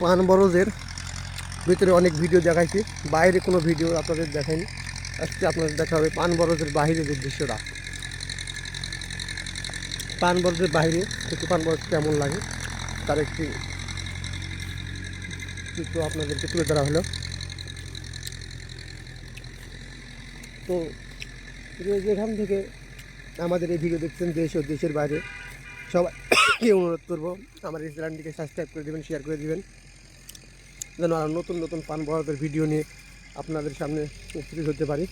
পান বরজের ভিতরে অনেক ভিডিও দেখাইছি, বাইরে কোনো ভিডিও আপনাদের দেখাইনি। আজকে আপনাদের দেখা হবে পান বরজের বাইরে যে দৃশ্যটা পান বরজের বাইরে একটু পান বরজ কেমন লাগে, তার একটি চিত্র আপনাদেরকে তুলে ধরা হলো। তো যেখান থেকে আমাদের এই ভিডিও দেখছেন, দেশ ও দেশের বাইরে সবাইকে অনুরোধ করব, আমার এই চ্যানেলটিকে সাবস্ক্রাইব করে দেবেন শেয়ার করে দেবেন, যেন আরও নতুন নতুন পান বড়দের ভিডিও নিয়ে আপনাদের সামনে উপস্থিত হতে পারি।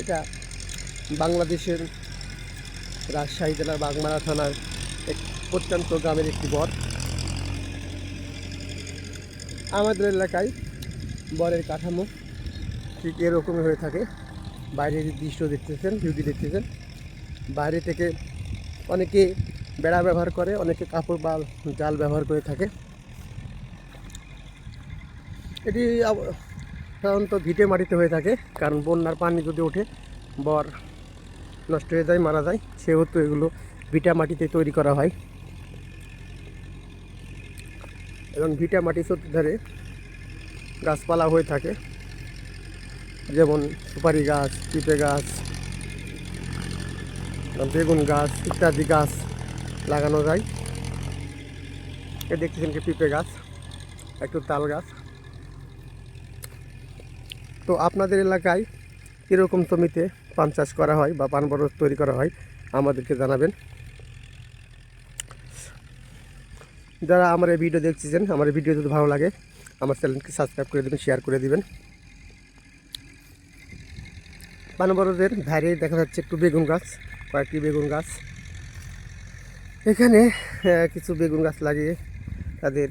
এটা বাংলাদেশের রাজশাহী জেলার বাগমারা থানার এক প্রত্যন্ত গ্রামের একটি বর। আমাদের এলাকায় বরের কাঠামো ঠিক এরকমই হয়ে থাকে। বাইরের দৃশ্য দেখতেছেন বিউটি দেখতেছেন, বাইরে থেকে অনেকে বেড়া ব্যবহার করে, অনেকে কাপড় বা জাল ব্যবহার করে থাকে। এটি সাধারণত ভিটে মাটিতে হয়ে থাকে, কারণ বন্যার পানি যদি ওঠে, বর নষ্ট হয়ে যায়, মারা যায়, সেহেতু এগুলো ভিটা মাটিতে তৈরি করা হয়। এবং ভিটা মাটি চতুর্ধারে গাছপালা হয়ে থাকে। যেমন সুপারি গাছ, পিঁপে গাছ, বেগুন গাছ ইত্যাদি গাছ লাগানো যায়। এ দেখতেছেন কি পিঁপে গাছ, একটু তাল গাছ। তো আপনাদের এলাকায় কীরকম জমিতে পান চাষ করা হয় বা পান বরজ তৈরি করা হয়, আমাদেরকে জানাবেন। যারা আমার এই ভিডিও দেখতেছেন, আমার ভিডিও যদি ভালো লাগে, আমার চ্যানেলকে সাবস্ক্রাইব করে দেবেন শেয়ার করে দেবেন। পানবরদের ধারে দেখা যাচ্ছে একটু বেগুন গাছ, কয়েকটি বেগুন গাছ। এখানে কিছু বেগুন গাছ লাগিয়ে তাদের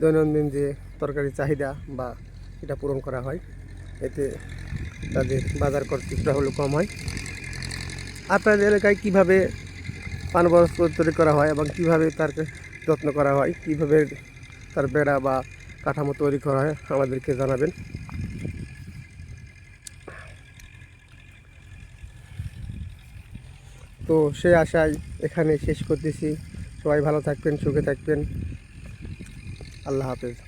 দৈনন্দিন যে তরকারি চাহিদা বা এটা পূরণ করা হয়, এতে তাদের বাজার খরচ কিছুটা কম হয়। আপনাদের এলাকায় কীভাবে পান বরজ তৈরি করা হয় এবং কীভাবে তার যত্ন করা হয়, কীভাবে তার বেড়া বা কাঠামো তৈরি করা হয়, আমাদেরকে জানাবেন। তো সেই আশায় এখানে শেষ করতেছি। সবাই ভালো থাকবেন সুখে থাকবেন। আল্লাহ হাফেজ।